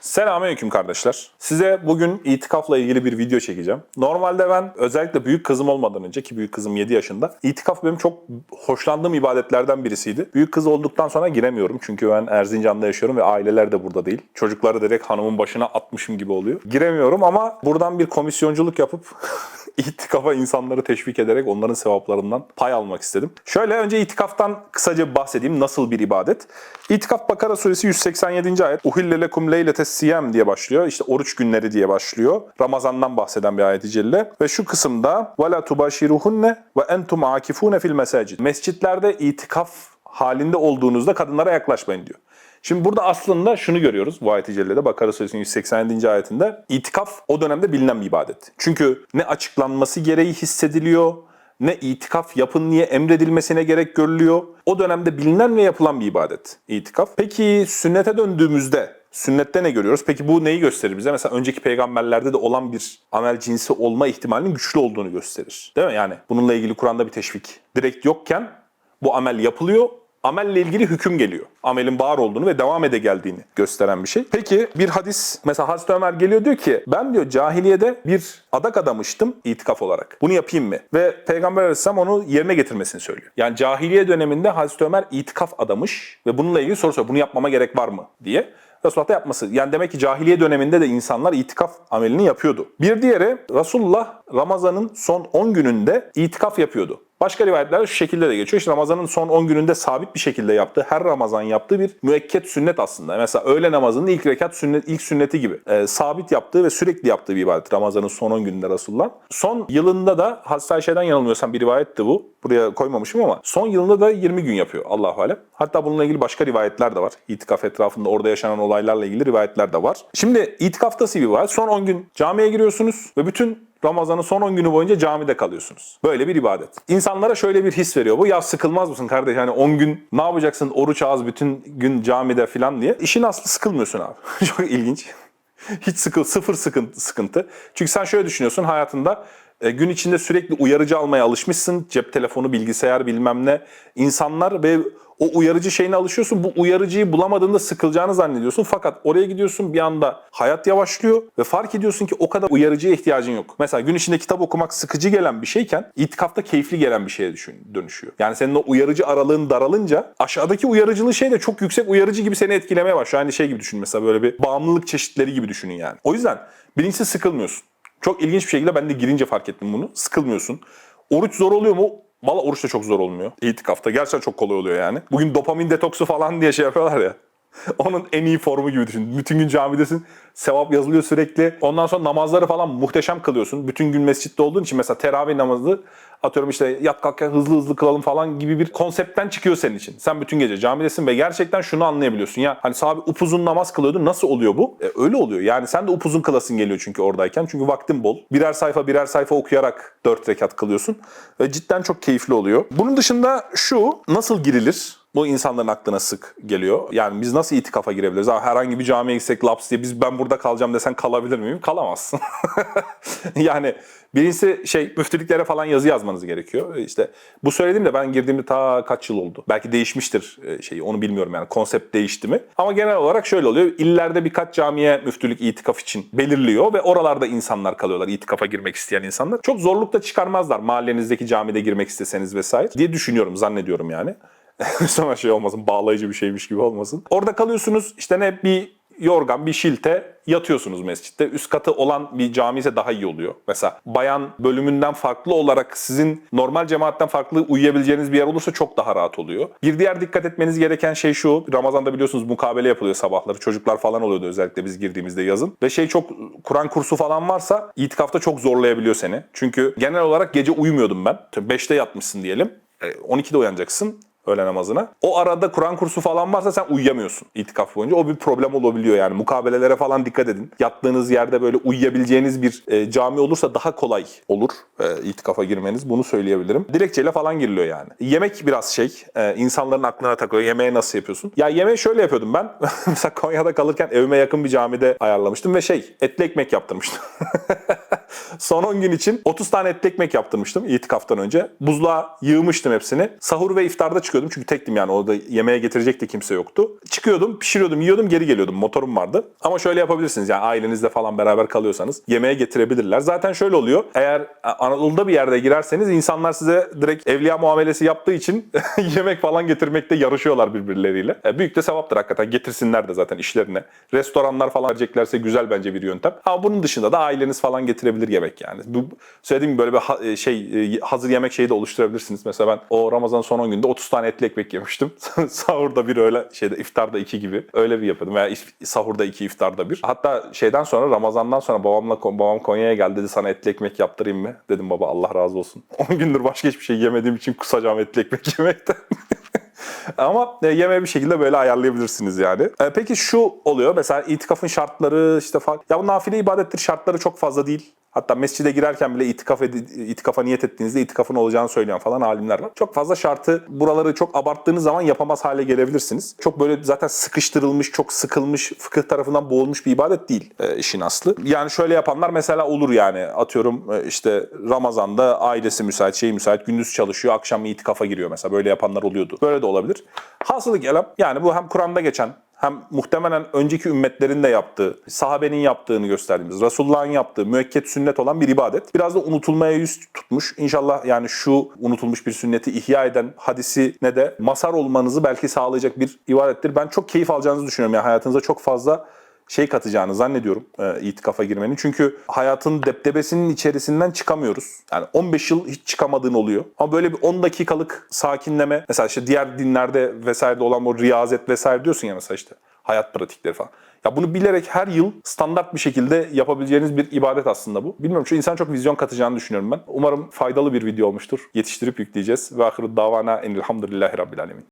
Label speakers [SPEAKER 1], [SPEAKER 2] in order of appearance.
[SPEAKER 1] Selamünaleyküm kardeşler. Size bugün itikafla ilgili bir video çekeceğim. Normalde ben özellikle büyük kızım olmadan önce ki büyük kızım 7 yaşında itikaf benim çok hoşlandığım ibadetlerden birisiydi. Büyük kız olduktan sonra giremiyorum çünkü ben Erzincan'da yaşıyorum ve aileler de burada değil. Çocukları direkt hanımın başına atmışım gibi oluyor. Giremiyorum ama buradan bir komisyonculuk yapıp itikafa insanları teşvik ederek onların sevaplarından pay almak istedim. Şöyle önce itikaftan kısaca bahsedeyim. Nasıl bir ibadet? İtikaf Bakara suresi 187. ayet. Uhille lekum leylete siyem diye başlıyor. İşte oruç günleri diye başlıyor. Ramazan'dan bahseden bir ayet-i celle. Ve şu kısımda ve la tubaşiruhunne ve entum akifune fil mesacid. Mescitlerde itikaf halinde olduğunuzda kadınlara yaklaşmayın diyor. Şimdi burada aslında şunu görüyoruz bu ayet-i cellede Bakara suresinin 187. ayetinde. itikaf o dönemde bilinen bir ibadet. Çünkü ne açıklanması gereği hissediliyor, ne itikaf yapın niye emredilmesine gerek görülüyor. O dönemde bilinen ve yapılan bir ibadet itikaf. Peki sünnete döndüğümüzde sünnette ne görüyoruz? Peki bu neyi gösterir bize? Mesela önceki peygamberlerde de olan bir amel cinsi olma ihtimalinin güçlü olduğunu gösterir. Değil mi? Yani bununla ilgili Kur'an'da bir teşvik direkt yokken bu amel yapılıyor amelle ilgili hüküm geliyor. Amelin bağır olduğunu ve devam ede geldiğini gösteren bir şey. Peki bir hadis mesela Hazreti Ömer geliyor diyor ki ben diyor cahiliyede bir adak adamıştım itikaf olarak. Bunu yapayım mı? Ve Peygamber Aleyhisselam onu yerine getirmesini söylüyor. Yani cahiliye döneminde Hazreti Ömer itikaf adamış ve bununla ilgili soru soruyor. Bunu yapmama gerek var mı diye. Resulullah da yapması. Yani demek ki cahiliye döneminde de insanlar itikaf amelini yapıyordu. Bir diğeri Resulullah Ramazan'ın son 10 gününde itikaf yapıyordu. Başka rivayetlerde şu şekilde de geçiyor. İşte Ramazan'ın son 10 gününde sabit bir şekilde yaptığı, her Ramazan yaptığı bir müekket sünnet aslında. Mesela öğle namazının ilk rekat sünnet, ilk sünneti gibi. Ee, sabit yaptığı ve sürekli yaptığı bir ibadet Ramazan'ın son 10 gününde Resulullah. Son yılında da Hazreti Ayşe'den yanılmıyorsam bir rivayetti bu. Buraya koymamışım ama son yılında da 20 gün yapıyor Allahu alem. Hatta bununla ilgili başka rivayetler de var. İtikaf etrafında orada yaşanan olaylarla ilgili rivayetler de var. Şimdi itikaf nasıl bir ibadet? Son 10 gün camiye giriyorsunuz ve bütün Ramazan'ın son 10 günü boyunca camide kalıyorsunuz. Böyle bir ibadet. İnsanlara şöyle bir his veriyor. Bu ya sıkılmaz mısın kardeş? Yani 10 gün ne yapacaksın? Oruç ağız bütün gün camide falan diye. İşin aslı sıkılmıyorsun abi. Çok ilginç. Hiç sıkıl, sıfır sıkıntı, sıkıntı. Çünkü sen şöyle düşünüyorsun hayatında e, gün içinde sürekli uyarıcı almaya alışmışsın. Cep telefonu, bilgisayar bilmem ne. İnsanlar ve o uyarıcı şeyine alışıyorsun. Bu uyarıcıyı bulamadığında sıkılacağını zannediyorsun. Fakat oraya gidiyorsun bir anda hayat yavaşlıyor ve fark ediyorsun ki o kadar uyarıcıya ihtiyacın yok. Mesela gün içinde kitap okumak sıkıcı gelen bir şeyken itikafta keyifli gelen bir şeye düşün, dönüşüyor. Yani senin o uyarıcı aralığın daralınca aşağıdaki uyarıcılığı şey de çok yüksek uyarıcı gibi seni etkilemeye başlıyor. Aynı şey gibi düşün mesela böyle bir bağımlılık çeşitleri gibi düşünün yani. O yüzden bilinçsiz sıkılmıyorsun. Çok ilginç bir şekilde ben de girince fark ettim bunu. Sıkılmıyorsun. Oruç zor oluyor mu? Valla oruç da çok zor olmuyor. İtikafta. Gerçekten çok kolay oluyor yani. Bugün dopamin detoksu falan diye şey yapıyorlar ya. Onun en iyi formu gibi düşün. Bütün gün camidesin. Sevap yazılıyor sürekli. Ondan sonra namazları falan muhteşem kılıyorsun. Bütün gün mescitte olduğun için mesela teravih namazı atıyorum işte yat kalk hızlı hızlı kılalım falan gibi bir konseptten çıkıyor senin için. Sen bütün gece camidesin ve gerçekten şunu anlayabiliyorsun. Ya hani sahabe upuzun namaz kılıyordu. Nasıl oluyor bu? E, öyle oluyor. Yani sen de upuzun kılasın geliyor çünkü oradayken. Çünkü vaktin bol. Birer sayfa birer sayfa okuyarak dört rekat kılıyorsun. Ve cidden çok keyifli oluyor. Bunun dışında şu nasıl girilir? Bu insanların aklına sık geliyor. Yani biz nasıl itikafa girebiliriz? Abi herhangi bir camiye gitsek laps diye biz ben burada kalacağım desen kalabilir miyim? Kalamazsın. yani birincisi şey müftülüklere falan yazı yazmanız gerekiyor. İşte bu söylediğim de ben girdiğimde ta kaç yıl oldu. Belki değişmiştir e, şeyi onu bilmiyorum yani konsept değişti mi. Ama genel olarak şöyle oluyor. İllerde birkaç camiye müftülük itikaf için belirliyor ve oralarda insanlar kalıyorlar itikafa girmek isteyen insanlar. Çok zorluk da çıkarmazlar mahallenizdeki camide girmek isteseniz vesaire diye düşünüyorum zannediyorum yani. Sonra şey olmasın bağlayıcı bir şeymiş gibi olmasın. Orada kalıyorsunuz işte ne bir yorgan, bir şilte yatıyorsunuz mescitte. Üst katı olan bir cami ise daha iyi oluyor. Mesela bayan bölümünden farklı olarak sizin normal cemaatten farklı uyuyabileceğiniz bir yer olursa çok daha rahat oluyor. Bir diğer dikkat etmeniz gereken şey şu. Ramazan'da biliyorsunuz mukabele yapılıyor sabahları. Çocuklar falan oluyordu özellikle biz girdiğimizde yazın. Ve şey çok Kur'an kursu falan varsa itikafta çok zorlayabiliyor seni. Çünkü genel olarak gece uyumuyordum ben. 5'te yatmışsın diyelim. 12'de uyanacaksın öğle namazına. O arada Kur'an kursu falan varsa sen uyuyamıyorsun itikaf boyunca. O bir problem olabiliyor yani. Mukabelelere falan dikkat edin. Yattığınız yerde böyle uyuyabileceğiniz bir e, cami olursa daha kolay olur e, itikafa girmeniz. Bunu söyleyebilirim. Dilekçeyle falan giriliyor yani. Yemek biraz şey, e, insanların aklına takıyor. Yemeği nasıl yapıyorsun? Ya yemeği şöyle yapıyordum ben. Mesela Konya'da kalırken evime yakın bir camide ayarlamıştım ve şey, etli ekmek yaptırmıştım. Son 10 gün için 30 tane etli ekmek yaptırmıştım itikaftan önce. Buzluğa yığmıştım hepsini. Sahur ve iftarda çıkıyordum çünkü tektim yani orada yemeğe getirecek de kimse yoktu. Çıkıyordum, pişiriyordum, yiyordum, geri geliyordum. Motorum vardı. Ama şöyle yapabilirsiniz yani ailenizle falan beraber kalıyorsanız yemeğe getirebilirler. Zaten şöyle oluyor. Eğer Anadolu'da bir yerde girerseniz insanlar size direkt evliya muamelesi yaptığı için yemek falan getirmekte yarışıyorlar birbirleriyle. E, büyük de sevaptır hakikaten. Getirsinler de zaten işlerine. Restoranlar falan vereceklerse güzel bence bir yöntem. Ama bunun dışında da aileniz falan getirebilir yemek yani. Bu söylediğim gibi böyle bir e, şey e, hazır yemek şeyi de oluşturabilirsiniz. Mesela ben o Ramazan son 10 günde 30 tane etli ekmek yemiştim. Sahurda bir öyle şeyde iftarda iki gibi. Öyle bir yapıyordum. Veya sahurda iki iftarda bir. Hatta şeyden sonra Ramazan'dan sonra babamla babam Konya'ya geldi dedi sana etli ekmek yaptırayım mı? Dedim baba Allah razı olsun. 10 gündür başka hiçbir şey yemediğim için kusacağım etli ekmek yemekten. Ama e, yemeği bir şekilde böyle ayarlayabilirsiniz yani. E, peki şu oluyor mesela itikafın şartları işte falan. Ya bu nafile ibadettir şartları çok fazla değil. Hatta mescide girerken bile itikaf edi- itikafa niyet ettiğinizde itikafın olacağını söyleyen falan alimler var. Çok fazla şartı buraları çok abarttığınız zaman yapamaz hale gelebilirsiniz. Çok böyle zaten sıkıştırılmış, çok sıkılmış, fıkıh tarafından boğulmuş bir ibadet değil e, işin aslı. Yani şöyle yapanlar mesela olur yani atıyorum e, işte Ramazan'da ailesi müsait, şey müsait, gündüz çalışıyor, akşam itikafa giriyor mesela. Böyle yapanlar oluyordu. Böyle de olabilir. Hasılı kelam yani bu hem Kur'an'da geçen hem muhtemelen önceki ümmetlerin de yaptığı, sahabenin yaptığını gösterdiğimiz, Resulullah'ın yaptığı müekket sünnet olan bir ibadet. Biraz da unutulmaya yüz tutmuş. İnşallah yani şu unutulmuş bir sünneti ihya eden hadisi ne de masar olmanızı belki sağlayacak bir ibadettir. Ben çok keyif alacağınızı düşünüyorum. Yani hayatınıza çok fazla şey katacağını zannediyorum e, itikafa girmenin. Çünkü hayatın deptebesinin içerisinden çıkamıyoruz. Yani 15 yıl hiç çıkamadığın oluyor. Ama böyle bir 10 dakikalık sakinleme. Mesela işte diğer dinlerde vesairede olan o riyazet vesaire diyorsun ya mesela işte hayat pratikleri falan. Ya bunu bilerek her yıl standart bir şekilde yapabileceğiniz bir ibadet aslında bu. Bilmiyorum şu insan çok vizyon katacağını düşünüyorum ben. Umarım faydalı bir video olmuştur. Yetiştirip yükleyeceğiz. Ve ahiru davana enilhamdülillahi rabbil alemin.